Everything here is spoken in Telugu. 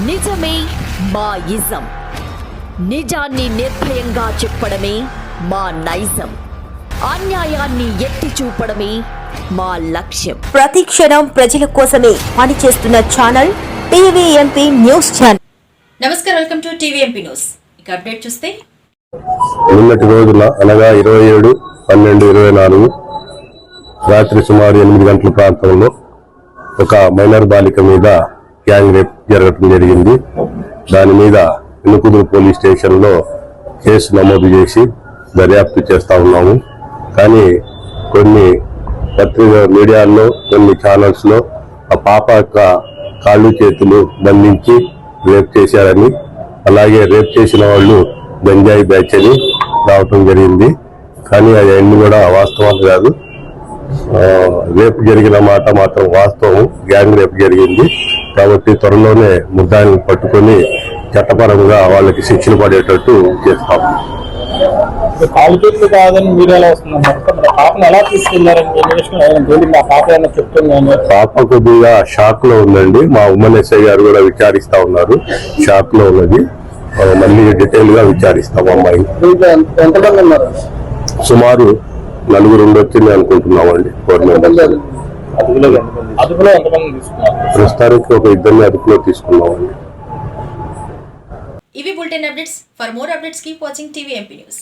నిజమే మా ఇజం. నిజాన్ని నిర్భయంగా చెప్పడమే మా నైజం. అన్యాయాన్ని ఎత్తి చూపడమే మా లక్ష్యం. ప్రతి క్షణం ప్రజల కోసమే పనిచేస్తున్న ఛానల్ టీవీఎంపీ న్యూస్ ఛానల్. నమస్కారం వెల్కమ్ టు టీవీఎంపీ న్యూస్. ఇక అప్డేట్ చూస్తే నిన్నటి రోజున అనగా ఇరవై ఏడు పన్నెండు ఇరవై నాలుగు రాత్రి సుమారు ఎనిమిది గంటల ప్రాంతంలో ఒక మైనర్ బాలిక మీద గ్యాంగ్ రేప్ జరగటం జరిగింది. దాని మీద ఇనుకుదురు పోలీస్ స్టేషన్లో కేసు నమోదు చేసి దర్యాప్తు చేస్తా ఉన్నాము. కానీ కొన్ని పత్రిక మీడియాల్లో కొన్ని ఛానల్స్లో ఆ పాప యొక్క కాళ్ళు చేతులు బంధించి రేప్ చేశారని అలాగే రేప్ చేసిన వాళ్ళు గంజాయి బ్యాచ్ అని రావటం జరిగింది. కానీ అవన్నీ కూడా వాస్తవాలు కాదు. రేపు జరిగిన మాట మాత్రం వాస్తవం. గ్యాంగ్ రేపు జరిగింది. కాబట్టి త్వరలోనే ముద్దాయిని పట్టుకొని చట్టపరంగా వాళ్ళకి శిక్షణ పడేటట్టు చేస్తాం. కాలు చేతులు కాదని మీరు ఎలా వస్తున్నారు? పాపను తీసుకెళ్ళారని పాప కొద్దిగా షాక్లో ఉందండి. మా ఉమ్మన్ ఎస్ఐ గారు కూడా విచారిస్తా ఉన్నారు. షాక్లో ఉన్నది మళ్ళీ డీటెయిల్గా విచారిస్తాం అమ్మాయి సుమారు నలుగురు ఉండొచ్చింది అనుకుంటున్నామండి గవర్నమెంట్ అదుపులో అదుపులో ఎంతమంది తీసుకున్నారు? ప్రస్తుతానికి ఒక ఇద్దరిని అదుపులో తీసుకున్నామండి. ఇవి bulletin updates. For more updates keep watching TVMP news.